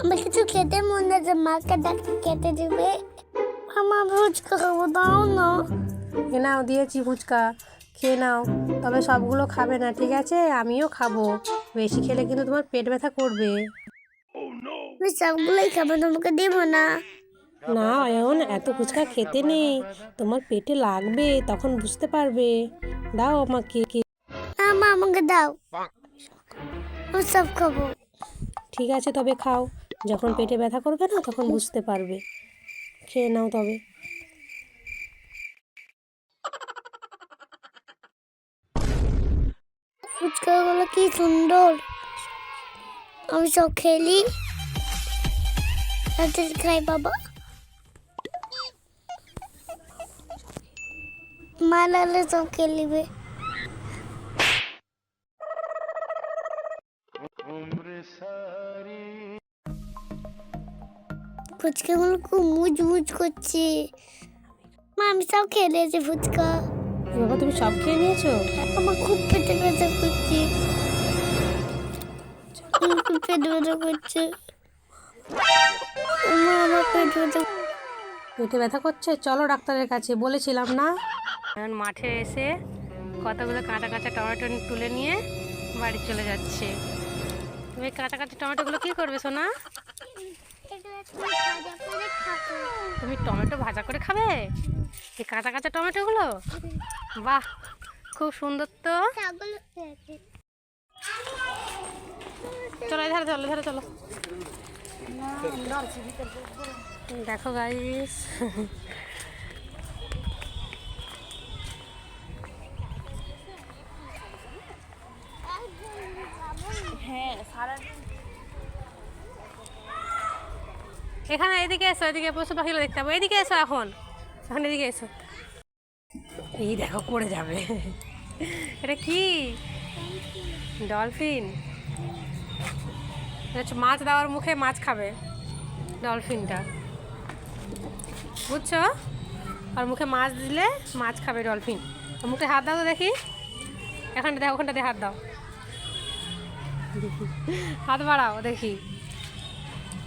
আমার কিছু খেতে মন যাচ্ছে মাকে ডাকে খেতে দেবে আমার ফুচকা খাব দাও না এ নাও দিয়েছি ফুচকা খেয়ে নাও। তবে সবগুলো খাবে না ঠিক আছে? আমিও খাব। বেশি খেলে কিন্তু তোমার পেট ব্যথা করবে। আমি সবগুলোই খাব তোমাকে দেবো না। না অয়ন এত ফুচকা খেতে নেই। তোমার পেটে লাগবে তখন বুঝতে পারবে। দাও আমাকে না মা আমাকে দাও। আমি সব খাব। ঠিক আছে তবে খাও। যখন পেটে ব্যথা করবে না তখন বুঝতে পারবে। খেয়ে নাও তবে। ফুচকাগুলো কি সুন্দর। আমি সব খেলি। খাই বাবা। মা লাগলে সব খেলিবে ফুচকাগুলো খুব মুজ মুজ করছে। মা আমি সব খেলেছি ফুচকা। এ বাবা তুমি সব খেয়ে নিয়েছো? আমার খুব পেটে ব্যথা করছে। খুব পেট ব্যথা করছে। মা আমার পেট ব্যথা পেটে ব্যথা করছে? চলো ডাক্তারের কাছে বলেছিলাম না? এখন মাঠে এসে কতগুলো কাঁচা কাঁচা টমেটো তুলে নিয়ে বাড়ি চলে যাচ্ছে। তুমি কাঁচা কাঁচা টমেটোগুলো কি করবে সোনা? তুমি টমেটো ভাজা করে খাবে? এই কাঁচা কাঁচা টমেটোগুলো? বাহ খুব সুন্দর তো। চলো ধরে চলো ধরে চলো। দেখো গাইস এখানে এদিকে এসো, এদিকে পশু পাখিগুলো দেখতে পাবো। এদিকে এসো এখন। এখন এদিকে এসো। এই দেখো, পড়ে যাবে। এটা কি? ডলফিন। মাছ দেওয়ার মুখে মাছ খাবে, ডলফিনটা। বুঝছ? আর মুখে মাছ দিলে মাছ খাবে ডলফিন। মুখে হাত দাও তো দেখি। এখানটা দেখো, ওখানটাতে হাত দাও। হাত বাড়াও, দেখি।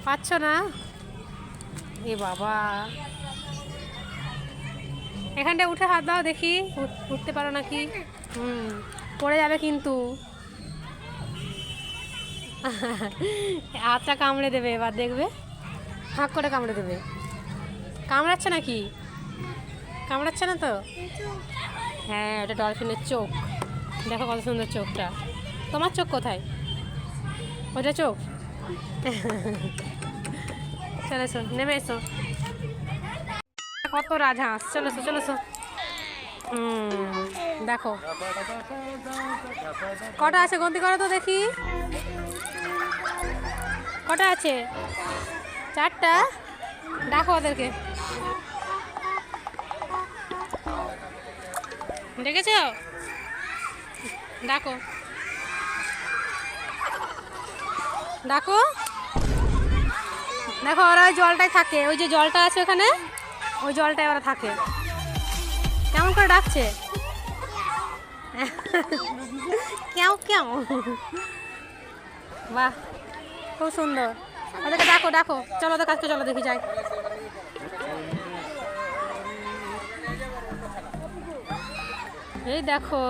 পাচ্ছ না? এ বাবা। এখানটা উঠে হাত দাও দেখি উঠতে পারো নাকি? হুম, পড়ে যাবে কিন্তু। হাতটা কামড়ে দেবে, এবার দেখবে। হাঁক করে কামড়ে দেবে। কামড়াচ্ছে নাকি? কামড়াচ্ছে না তো? হ্যাঁ ওটা ডলফিনের চোখ। দেখো কত সুন্দর চোখটা। তোমার চোখ কোথায়? ওটা চোখ? চলে এসো, নেমে এসো। কত রাজহাঁস, চলে এসো, চলে হুম, দেখো। কটা আছে গন্তি করো তো দেখি। কটা আছে? চারটা? দেখো ওদেরকে। দেখেছ? ডাকো ডাকো দেখো, ওরা ওই জলটায় থাকে। ওই যে জলটা আছে ওখানে, ওই জলটায় ওরা থাকে। কেমন করে ডাকছে? কেউ কেউ বাহ, খুব সুন্দর। ওদেরকে ডাকো ডাকো। চলো ওদের কাছকে চলো দেখি, যাই। এই দেখো।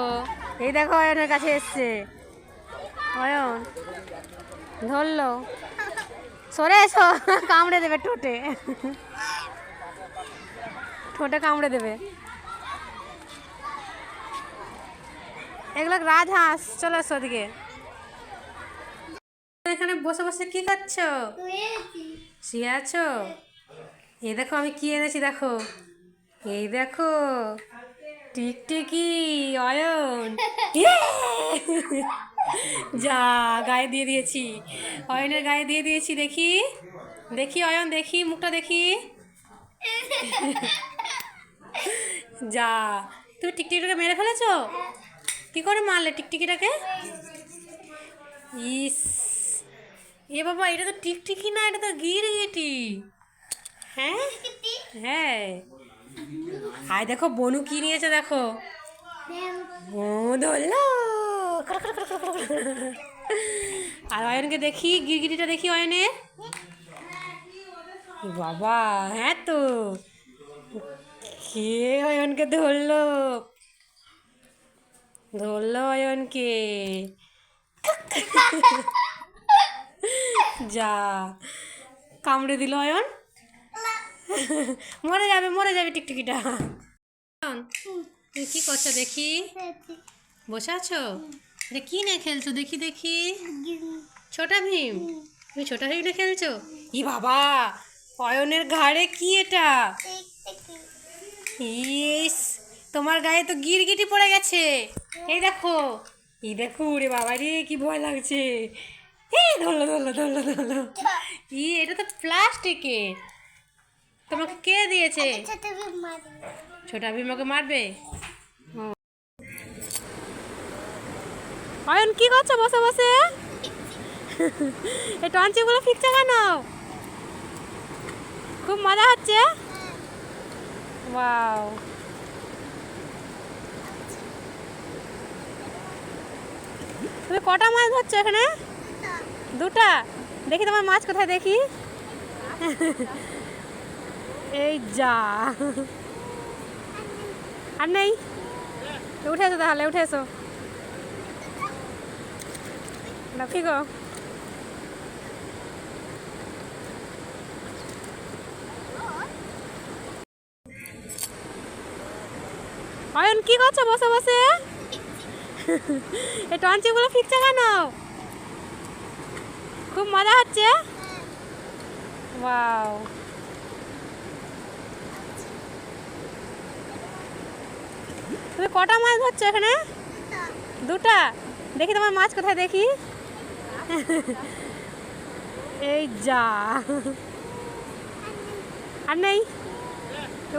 এই দেখো, অয়নের কাছে এসছে। অয়ন, ধরলো। সরে এসো, কামড়ে দেবে ঠোঁটে। ঠোঁটে কামড়ে দেবে। এগুলো রাজহাঁস, চলে এসো ওদিকে। এখানে বসে বসে কি করছ শুয়ে আছো? এই দেখো, আমি কি এনেছি দেখো। এই দেখো, টিকটিকি, অয়ন। যা, গায়ে দিয়ে দিয়েছি। অয়নের গায়ে দিয়ে দিয়েছি, দেখি। দেখি অয়ন, দেখি, মুখটা দেখি। যা, তুমি টিকটিকিটাকে মেরে ফেলেছো? কি করে মারলে টিকটিকিটাকে? ইস। এ বাবা, এটা তো টিকটিকি না, এটা তো গিরগিটি। হ্যাঁ? হ্যাঁ। আয় দেখো, বনু কি নিয়েছে, দেখো। ও ধরলো। আর অয়নকে দেখি, গিরগিটিটা দেখি অয়নে। বাবা হ্যাঁ তো। কে অয়নকে ধরলো? ধরলো অয়নকে। যা, কামড়ে দিল অয়ন। মরে যাবে মরে যাবে টিকটিকিটা। কি করছ দেখি? বসে আছো? আরে কি না খেলছো? দেখি দেখি। ছোটা ভীম? তুমি ছোটা ভীমটা খেলছো? ই বাবা অয়নের ঘাড়ে কি এটা? ইস তোমার গায়ে তো গিরগিটি পড়ে গেছে। এই দেখো। এই দেখো রে বাবা রে কি ভয় লাগছে। এই ধরলো ধরলো ধরলো ধরলো। ই এটা তো প্লাস্টিকের তোমাকে কে দিয়েছে? ছোটা ভীমাকে মারবে? অয়ন, কি করছ? বসে বসে। এই টঞ্চিগুলো ফিকছে কেন? খুব মজা হচ্ছে? ওয়াও। তুমি কটা মাছ ধরছো এখানে? দুটা? দেখি তোমার মাছ কোথায়, দেখি। এই যা। আর নেই? উঠে তাহলে, উঠে এসো। না ফিগো অয়ন, কি করছ? বসে বসে। এই টঞ্চিগুলো ফিকছে কেন খুব মজা হচ্ছে? ওয়াও। তুমি কটা মাছ ধরছো এখানে? দুটা। দেখি তোমার মাছ কোথায় দেখি। এই যা। আর নেই?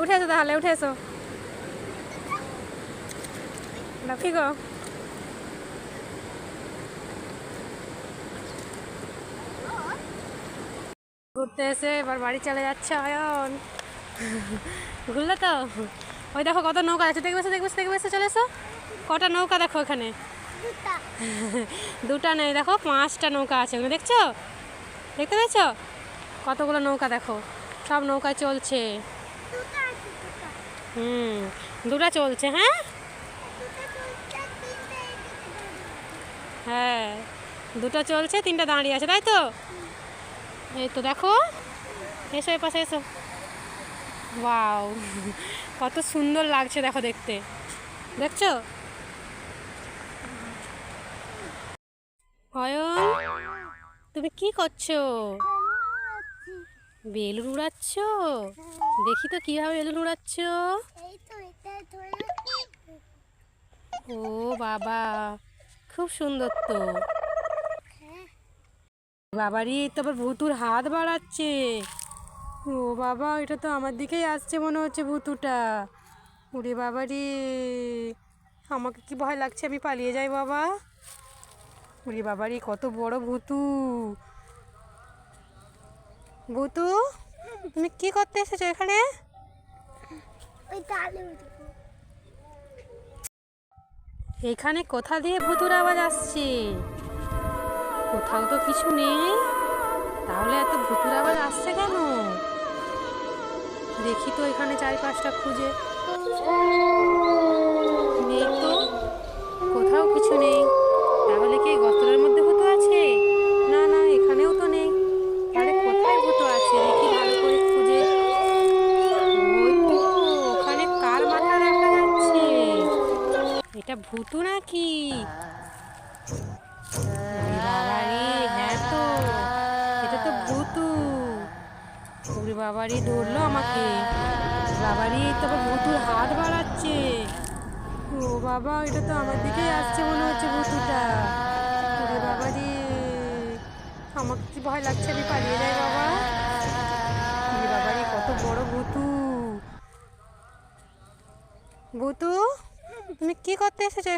উঠে এসো তাহলে, উঠে এসো। না ঘুরতে এসে এবার বাড়ি চলে যাচ্ছে অয়ন। ঘুরলে তো? ওই দেখো কত নৌকা আছে। দেখবে দেখবে দেখবে চলে এসো। কটা নৌকা দেখো ওখানে দুটা। নেই দেখো পাঁচটা নৌকা আছে ওখানে দেখছ? দেখতে পেয়েছ? কতগুলো নৌকা দেখো সব নৌকা চলছে। হুম দুটা চলছে হ্যাঁ? হ্যাঁ দুটো চলছে তিনটা দাঁড়িয়ে আছে তাই তো? এই তো দেখো এসো এ পাশে এসো। ওয়াও কত সুন্দর লাগছে দেখো দেখতে। দেখছ? অয়ন, তুমি কি করছ? বেলুন উড়াচ্ছ? দেখি তো কীভাবে বেলুন উড়াচ্ছ। ও বাবা, খুব সুন্দর তো। বাবারই তো আবার ভুতুর হাত বাড়াচ্ছে। ও বাবা, এটা তো আমার দিকেই আসছে মনে হচ্ছে ভুতুটা। ওরে বাবারি আমাকে কি ভয় লাগছে? আমি পালিয়ে যাই বাবা। ওরে বাবারি, কত বড় ভুতু। ভুতু, তুমি কি করতে এসেছ এখানে? এখানে কোথা দিয়ে ভুতুর আওয়াজ আসছে? কোথাও তো কিছু নেই। তাহলে এত ভুতুর আওয়াজ আসছে কেন? দেখি তো এখানে চারিপাশটা খুঁজে। নেই তো, কোথাও কিছু নেই। ভূতু নাকি? বাবারে হ্যাঁ তো এটা তো ভূতু। ওরে বাবারে, ধরলো আমাকে। বাবারে, এই তো আবার হাত বাড়াচ্ছে। ও বাবা, এটা তো আমার দিকেই আসছে মনে হচ্ছে ভূতুটা। ওরে বাবারে, আমাকে কি ভয় লাগছে, আমি পালিয়ে যাই বাবা। বাবারে, কত বড় ভূতু। ভূতু? তুমি কি করতে এসেছ?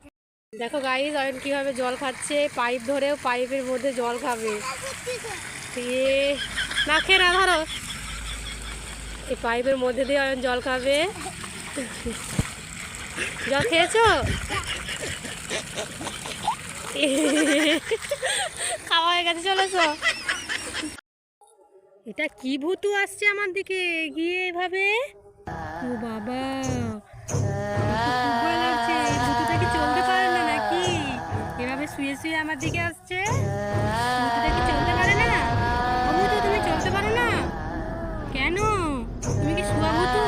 দেখো গাইজ অয়ন কীভাবে জল খাচ্ছে, পাইপ ধরেও পাইপের মধ্যে জল খাবে। এ, না, খেয়ে না ধরো। এই পাইপের মধ্যে দিয়ে অয়ন জল খাবে। জল খেয়েছো? খাওয়া হয়ে গেছে, চলেছো। এটা কি ভূতু আসছে আমার দিকে? এগিয়ে এভাবে? ও বাবা। চলতে পারে না নাকি? এভাবে শুয়ে শুয়ে আমার দিকে আসছে? কি চলতে পারে না? তুমি চলতে পারো না? কেন? তুমি শুয়া ভূতু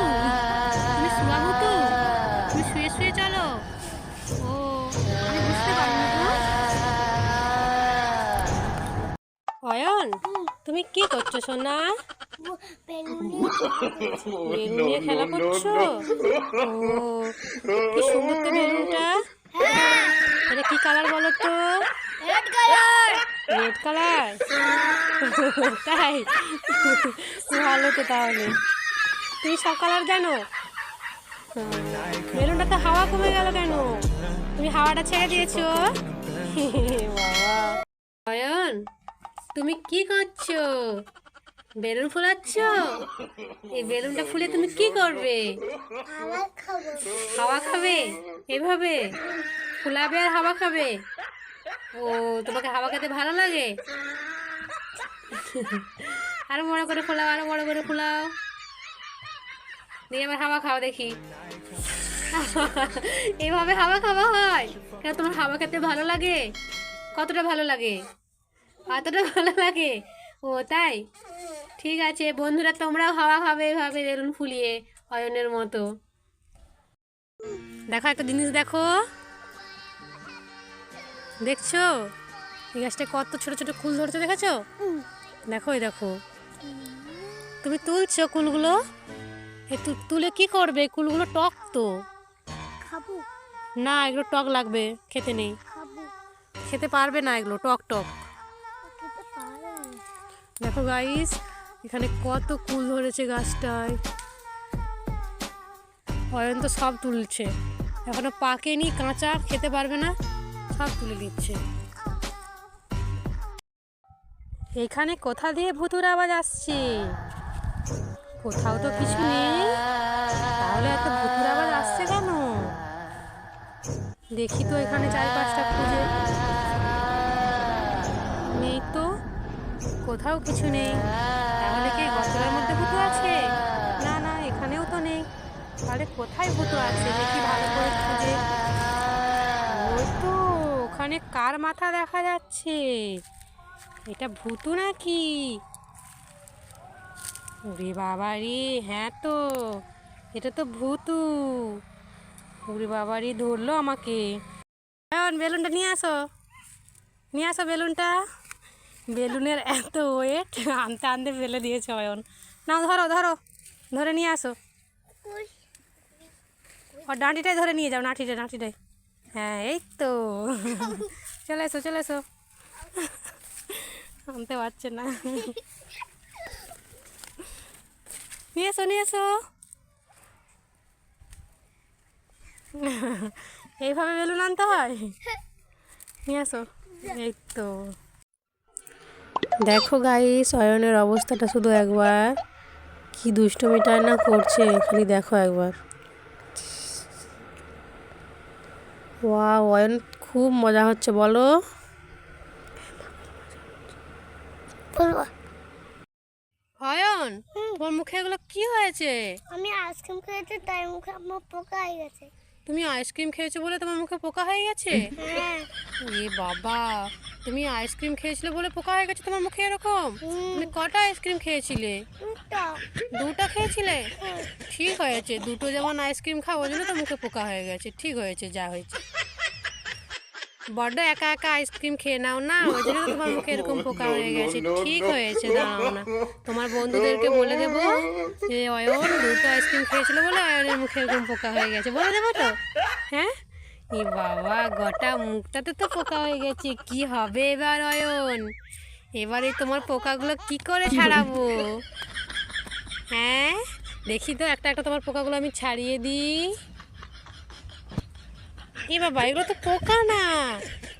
শুয়া ভূতু তুমি শুয়ে শুয়ে চলো। ও অয়ন, তুমি কি করছ সোনা? বেলুন নিয়ে খেলা করছ? কি সুন্দর তো বেলুনটা? এটা কি কালার বলো তো? রেড কালার রেড কালার তাই? ভালো তো তাহলে। তুমি সব কালার জানো? হুম, বেলুনটা তো হাওয়া কমে গেল কেন? তুমি হাওয়াটা ছেড়ে দিয়েছ? বাবা। অয়ন তুমি কি করছ? বেলুন ফুলাচ্ছ? এই বেলুনটা ফুলে তুমি কি করবে? হাওয়া খাবে। এভাবে? ফুলাবে আর হাওয়া খাবে? ও তোমাকে হাওয়া খেতে ভালো লাগে? আরও বড় করে ফোলাও আরও বড় করে ফোলাও। দিয়ে আবার হাওয়া খাও দেখি। এভাবে হাওয়া খাওয়া হয়? কেন তোমার হাওয়া খেতে ভালো লাগে? কতটা ভালো লাগে? কতটা ভালো লাগে? ও তাই? ঠিক আছে বন্ধুরা তোমরাও হাওয়া খাবে এভাবে বেলুন ফুলিয়ে অয়নের মতো। দেখো একটা জিনিস দেখো। দেখছ? এই গাছটা কত ছোট ছোট কুল ধরছে দেখেছ? দেখো এই দেখো। তুমি তুলছো কুলগুলো? তুলে কি করবে? কুলগুলো টক তো। খাব। না এগুলো টক লাগবে খেতে নেই। খেতে পারবে না এগুলো টক টক। দেখো গাইস এখানে কত কুল ধরেছে গাছটায়। অয়ন তো সব তুলছে। এখনও পাকেনি, কাঁচা, খেতে পারবে না, সব তুলে দিচ্ছে এখানে কোথা দিয়ে ভুতুর আওয়াজ আসছে? কোথাও তো কিছু নেই। তাহলে এত ভুতুর আওয়াজ আসছে কেন? দেখি তো এখানে চারপাশটা খুঁজে। নেই তো, কোথাও কিছু নেই। তাহলে মধ্যে ভুতু আছে? না না, এখানেও তো নেই। তাহলে কোথায় ভুতু আছে? দেখি ভালো করে খুঁজে। ওই তো, ওখানে কার মাথা দেখা যাচ্ছে? এটা ভুতু নাকি? ওরে বাবা রে হ্যাঁ তো, এটা তো ভুতু। ওরে বাবা রে, ধরলো আমাকে। এখন বেলুনটা নিয়ে আসো। নিয়ে আসো বেলুনটা। বেলুনের এত ওয়েট আনতে আনতে ফেলে দিয়েছে অয়ন। না ধরো ধরো, ধরে নিয়ে আসো। ও ডাঁটিটাই ধরে নিয়ে যাও নাঠিটা নাঠিটাই হ্যাঁ এই তো। চলে এসো চলে এসো। আনতে পারছে না। নিয়ে এসো নিয়ে এসো। এইভাবে বেলুন আনতে হয়? নিয়ে আসো এই তো। দেখো গাই অয়নের অবস্থাটা শুধু একবার। কি দুষ্টমিটা না করছে খালি দেখো একবার। ওয়া অয়ন খুব মজা হচ্ছে বলো। অয়ন তোমার মুখে এগুলো কি হয়েছে? আমি আইসক্রিম খেয়েছি তাই মুখে আমার পোকা হয়ে গেছে। তুমি আইসক্রিম খেয়েছো বলে তোমার মুখে পোকা হয়ে গেছে? হ্যাঁ। এ বাবা তুমি আইসক্রিম খেয়েছিলে বলে পোকা হয়ে গেছে তোমার মুখে এরকম? তুমি কটা আইসক্রিম খেয়েছিলে? দুটো। খেয়েছিলে? ঠিক হয়েছে দুটো যেমন আইসক্রিম খাওয়ার ওই জন্য তো মুখে পোকা হয়ে গেছে। ঠিক হয়েছে যা হয়েছে। বড্ড একা একা আইসক্রিম খেয়ে নাও না ওই জন্য তোমার মুখে এরকম পোকা হয়ে গেছে। ঠিক হয়েছে দাঁড়াও না। তোমার বন্ধুদেরকে বলে দেবো যে অয়ন দুটো আইসক্রিম খেয়েছিল বলে অয়নের মুখে এরকম পোকা হয়ে গেছে। বলে দেবো তো? হ্যাঁ? এ বাবা গোটা মুখটাতে তো পোকা হয়ে গেছে। কি হবে এবার অয়ন? এবারে তোমার পোকাগুলো কি করে ছাড়াবো? হ্যাঁ? দেখি তো একটা একটা তোমার পোকাগুলো আমি ছাড়িয়ে দিই। এ বাবা এগুলো তো পোকা না।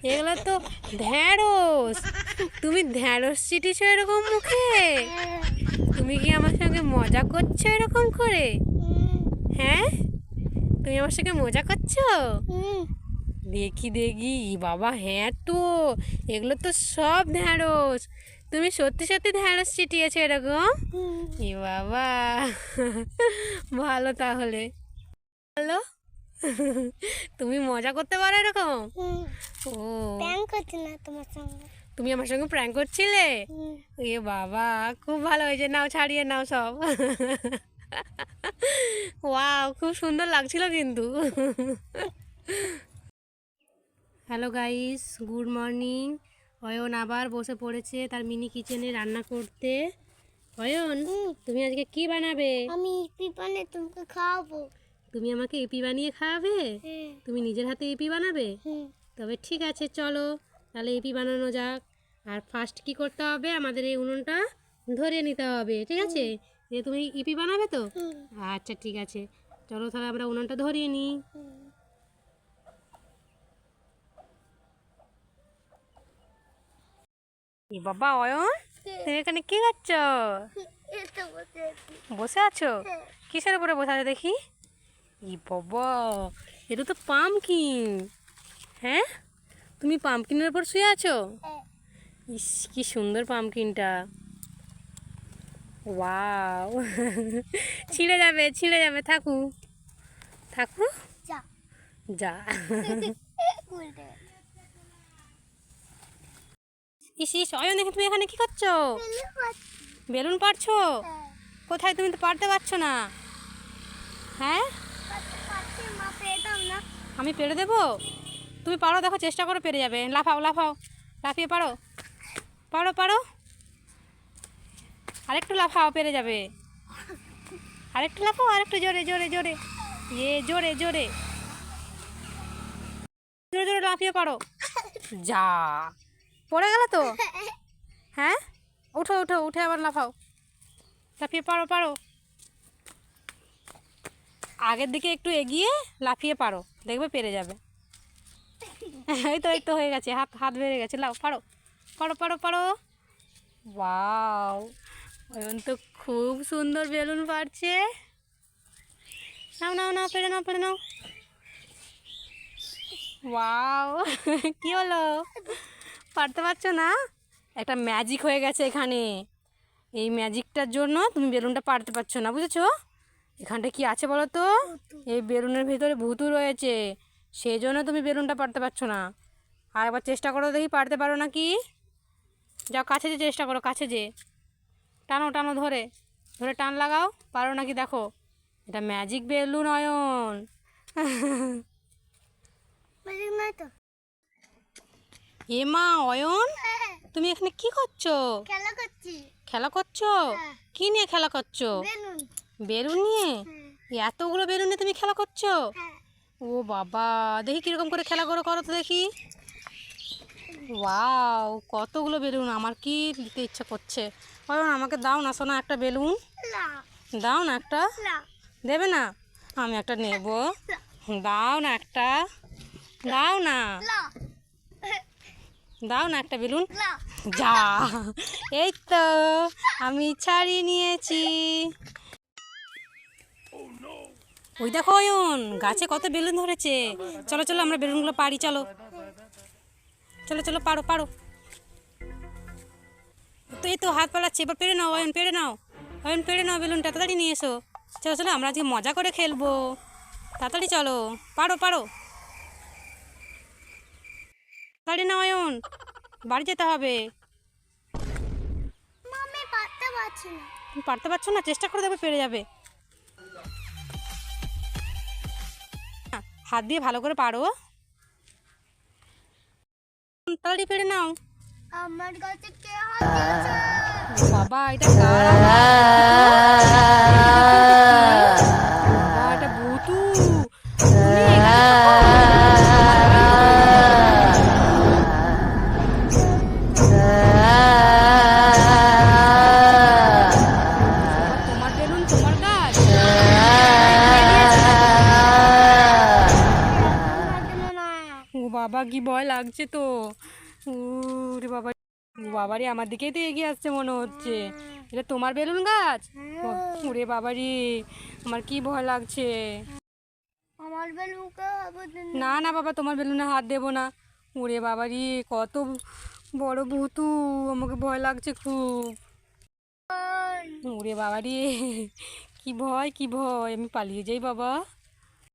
এগুলো তো ঢ্যাঁড়স। তুমি ঢ্যাঁড়স চিটিছো এরকম মুখে? তুমি কি আমার সঙ্গে মজা করছ এরকম করে? হ্যাঁ? তুমি আমার সঙ্গে মজা করছ? দেখি দেখি। বাবা হ্যাঁ তো। এগুলো তো সব ঢ্যাঁড়স। তুমি সত্যি সত্যি ঢ্যাঁড়স চিটিয়েছো এরকম? এ বাবা ভালো তাহলে। ভালো তুমি মজা করতে পারো এরকম? ও। প্যাং করছি না তোমার সঙ্গে। তুমি আমার সঙ্গে প্র্যাঙ্ক করছিলে? এ বাবা খুব ভালো হয়েছে। নাও ছাড়িয়ে নাও সব। ওয়াও খুব সুন্দর লাগছিল কিন্তু। Hello guys good morning. Ayan আবার বসে পড়েছে তার মিনি কিচেনে রান্না করতে। অয়ন তুমি আজকে কি বানাবে? আমি পিপানে তোমাকে খাওয়াবো। তুমি আমাকে এপি বানিয়ে খাওয়াবে? হ্যাঁ। তুমি নিজের হাতে এপি বানাবে? তবে ঠিক আছে চলো। তাহলে এপি বানানো যাক। আর ফার্স্ট কি করতে হবে? আমাদের এই উনুনটা ধরিয়ে নিতে হবে ঠিক আছে? যে তুমি ইপি বানাবে তো? আচ্ছা ঠিক আছে। চলো তাহলে আমরা উনুনটা ধরিয়ে নিই। এ বাবা অয়ন তুমি এখানে কি করছ? বসে আছো? হ্যাঁ। কিসের উপরে বসে আছো দেখি? ই বাবা এটা তো পামকিন। হ্যাঁ? তুমি পামকিনের উপর শুয়ে আছো? ইস কি সুন্দর পামকিনটা। ওয়াও। ছিঁড়ে যাবে ছিঁড়ে যাবে থাকু। থাকু? যা। যা। ইস ইস অয়ন দেখে তুমি এখানে কি করছ? বেলুন পারছ হ্যাঁ। কোথায়? তুমি তো পারতে পারছ না। হ্যাঁ পাচ্ছি পাচ্ছি মা পেতাম না আমি পেরে দেবো? তুমি পারো, দেখো চেষ্টা করো, পেরে যাবে। লাফাও লাফাও। লাফিয়ে পারো? পারো পারো? আরেকটু লাফাও, পেরে যাবে। আরেকটু লাফাও, আরেকটু জোরে জোরে জোরে। এ জোরে জোরে। জোরে জোরে লাফিয়ে পারো। যা। পড়ে গেল তো? হ্যাঁ? উঠো উঠো, উঠে আবার লাফাও। লাফিয়ে পারো পারো। আগের দিকে একটু এগিয়ে লাফিয়ে পারো, দেখবে পেরে যাবে। এই তো এই তো হয়ে গেছে, হাত হাত বেড়ে গেছে, লাও, পারো পারো পারো পারো। এখন তো খুব সুন্দর বেলুন পারছে। নাও নাও নাও, পেরে নাও পেরে নাও। ওয়াও, কি হলো? পারতে পারছ না? একটা ম্যাজিক হয়ে গেছে এখানে। এই ম্যাজিকটার জন্য তুমি বেলুনটা পারতে পারছ না, বুঝেছ? এখানটা কি আছে বলো তো? এই বেলুনের ভিতরে ভুতু রয়েছে। সেই জন্য তুমি বেলুনটা পারতে পারছ না। আর একবার চেষ্টা করো দেখি পারতে পারো না কি যাও কাছে যে চেষ্টা করো কাছে যে টানো টানো ধরে। ধরে টান লাগাও। পারো নাকি দেখো। এটা ম্যাজিক বেলুন অয়ন। এ মা অয়ন? তুমি এখানে কি করছ? খেলা করছি। খেলা করছ? হ্যাঁ। কি নিয়ে খেলা করছ? বেলুন নিয়ে? এতগুলো বেলুন নিয়ে তুমি খেলা করছ? ও বাবা, দেখি কীরকম করে খেলা করে করো তো দেখি। ওয়াও, কতগুলো বেলুন, আমার কি নিতে ইচ্ছা করছে? অয়ন আমাকে দাও না শোনা একটা বেলুন। দাও না একটা? দেবে না? আমি একটা নেব। দাও না একটা? দাও না? দাও না একটা বেলুন? যা, এই তো, আমি ছাড়িয়ে নিয়েছি। ওই দেখো অয়ন গাছে কত বেলুন ধরেছে। চলো চলো আমরা বেলুনগুলো পারি চলো। চলো চলো পারো পারো। তো এই তো হাত পালাচ্ছে এবার পেরে নাও অয়ন পেরে নাও। অয়ন পেরে নাও বেলুনটা তাড়াতাড়ি নিয়ে এসো। চলো চলো আমরা আজকে মজা করে খেলব। তাড়াতাড়ি চলো পারো পারো। তাড়াতাড়ি নাও অয়ন। বাড়ি যেতে হবে। পারতে তুমি পারতে পারছ না? চেষ্টা করে দেখবে পেরে যাবে। হাত দিয়ে ভালো করে পারো। তাড়াতাড়ি ফেড়ে নাও। আমার কাছে কে হাত দিয়েছে। বাবা এটা কার লাগছে তো। ও রে বাবা ও আমার দিকেই তো এগিয়ে আসছে মনে হচ্ছে। এটা তোমার বেলুন গাছ? ওরে বাবা রে আমার কি ভয় লাগছে। আমার না। না বাবা তোমার বেলুনে হাত দেবো না। ওরে বাবারি কত বড় ভূতু আমাকে ভয় লাগছে খুব। ওরে বাবা রে কি ভয় কি ভয় আমি পালিয়ে যাই বাবা।